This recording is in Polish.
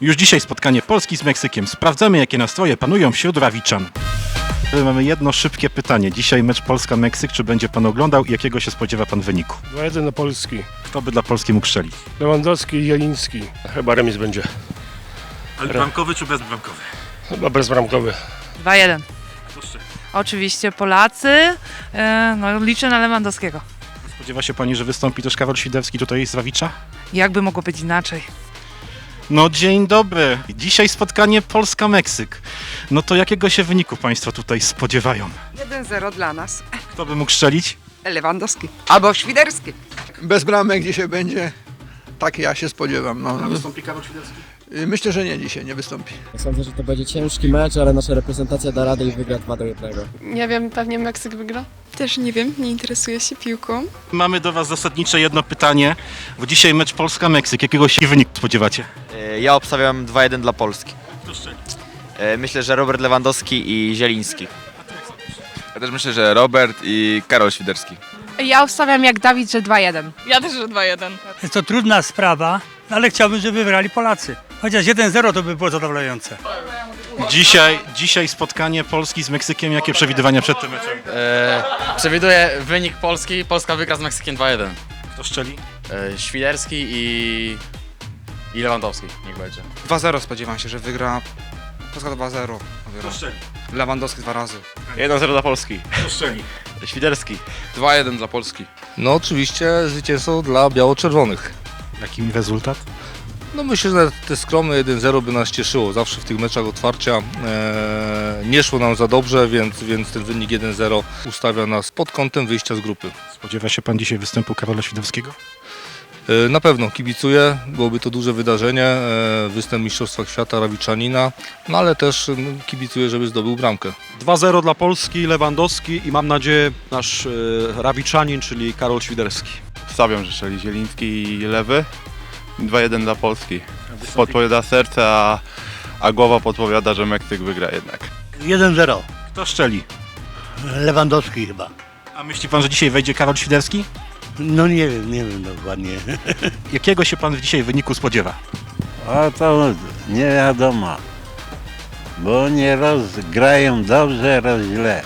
Już dzisiaj spotkanie Polski z Meksykiem. Sprawdzamy, jakie nastroje panują wśród Rawiczan. Mamy jedno szybkie pytanie. Dzisiaj mecz Polska-Meksyk. Czy będzie pan oglądał i jakiego się spodziewa pan wyniku? 2-1 na Polski. Kto by dla Polski mógł strzelić? Lewandowski i Jeliński. Chyba remis będzie. Ale bramkowy czy bezbramkowy? Chyba bezbramkowy. 2-1. Oczywiście Polacy. E, no, liczę na Lewandowskiego. Spodziewa się pani, że wystąpi też Karol Świderski tutaj z Rawicza? Jakby mogło być inaczej? No dzień dobry. Dzisiaj spotkanie Polska-Meksyk. No to jakiego się wyniku państwo tutaj spodziewają? 1-0 dla nas. Kto by mógł strzelić? Lewandowski. Albo Świderski. Bez bramek dzisiaj będzie. Tak ja się spodziewam. No. wystąpi Karol Świderski? Y, Myślę, że nie dzisiaj, nie wystąpi. Sądzę, że to będzie ciężki mecz, ale nasza reprezentacja da radę i wygra 2 do 1. Nie wiem, pewnie Meksyk wygra. Też nie wiem, nie interesuję się piłką. Mamy do was zasadnicze jedno pytanie. Bo dzisiaj mecz Polska-Meksyk. Jakiego się wyniku spodziewacie? Ja obstawiam 2-1 dla Polski. E, Myślę, że Robert Lewandowski i Zieliński. Ja też myślę, że Robert i Karol Świderski. Ja ustawiam jak Dawid, że 2-1. Ja też, że 2-1. Jest to trudna sprawa, ale chciałbym, żeby wygrali Polacy. Chociaż 1-0 to by było zadowalające. Dzisiaj, dzisiaj spotkanie Polski z Meksykiem. Jakie przewidywania przed tym meczem? E, przewiduję wynik Polski. Polska wygra z Meksykiem 2-1. Kto strzeli? E, Świderski i, i Lewandowski, niech będzie. 2-0 spodziewam się, że wygra Polska 2-0. Kto strzeli? Lewandowski dwa razy. 1-0 dla Polski. Świderski. 2-1 dla Polski. No oczywiście zwycięstwo dla biało-czerwonych. Jaki rezultat? No myślę, że te skromne 1-0 by nas cieszyło. Zawsze w tych meczach otwarcia e, nie szło nam za dobrze, więc, więc ten wynik 1-0 ustawia nas pod kątem wyjścia z grupy. Spodziewa się pan dzisiaj występu Karola Świderskiego? E, na pewno kibicuję, byłoby to duże wydarzenie, e, występ w Mistrzostwach Świata Rawiczanina, no ale też kibicuję, żeby zdobył bramkę. 2-0 dla Polski, Lewandowski i mam nadzieję nasz e, Rawiczanin, czyli Karol Świderski. Stawiam, że strzeli Zieliński i Lewy. 2-1 dla Polski. Podpowiada serce, a, a głowa podpowiada, że Meksyk wygra jednak. 1-0. Kto strzeli? Lewandowski chyba. A myśli pan, że dzisiaj wejdzie Karol Świderski? No nie wiem, nie wiem dokładnie. Jakiego się pan dzisiaj wyniku spodziewa? A to nie wiadomo. Bo nie grają dobrze, roz źle.